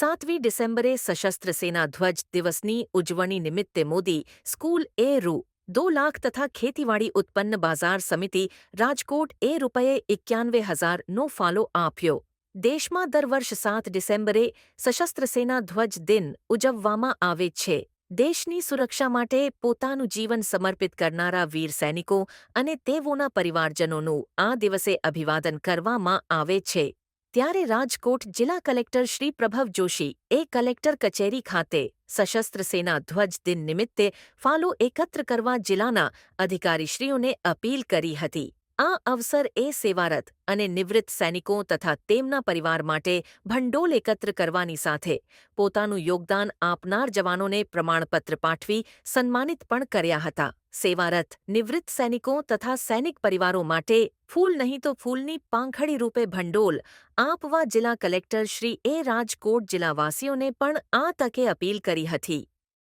સાતમી ડિસેમ્બરે સશસ્ત્ર સેના ધ્વજ દિવસની ઉજવણી નિમિત્તે મોદી સ્કૂલ એ રૂ, દો લાખ તથા ખેતીવાડી ઉત્પન્ન બાજાર સમિતિ રાજકોટ એ રૂપિયે એક્યાનવે હજારનો ફાળો આપ્યો. દેશમાં દર વર્ષ સાત ડિસેમ્બરે સશસ્ત્ર સેના ધ્વજ દિન ઉજવવામાં આવે છે. દેશની સુરક્ષા માટે પોતાનું જીવન સમર્પિત કરનારા વીર સૈનિકો અને તેઓના પરિવારજનોનું આ દિવસે અભિવાદન કરવામાં આવે છે. ત્યારે રાજકોટ જિલ્લા કલેક્ટર શ્રી પ્રભવ જોશી, એ કલેક્ટર કચેરી ખાતે સશસ્ત્ર સેના ધ્વજ દિન નિમિત્તે ફાળો એકત્ર કરવા જિલ્લાના અધિકારીશ્રીઓને અપીલ કરી હતી. આ અવસર એ સેવારત અને નિવૃત્ત સૈનિકો તથા તેમના પરિવાર માટે ભંડોળ એકત્ર કરવાની સાથે પોતાનું યોગદાન આપનાર જવાનોને પ્રમાણપત્ર પાઠવી સન્માનિત પણ કર્યા હતા. સેવારત, નિવૃત્ત સૈનિકો તથા સૈનિક પરિવારો માટે ફૂલ નહીં તો ફૂલની પાંખડી રૂપે ભંડોળ આપવા જિલ્લા કલેક્ટર શ્રી એ રાજકોટ જિલ્લાવાસીઓને પણ આ તકે અપીલ કરી હતી.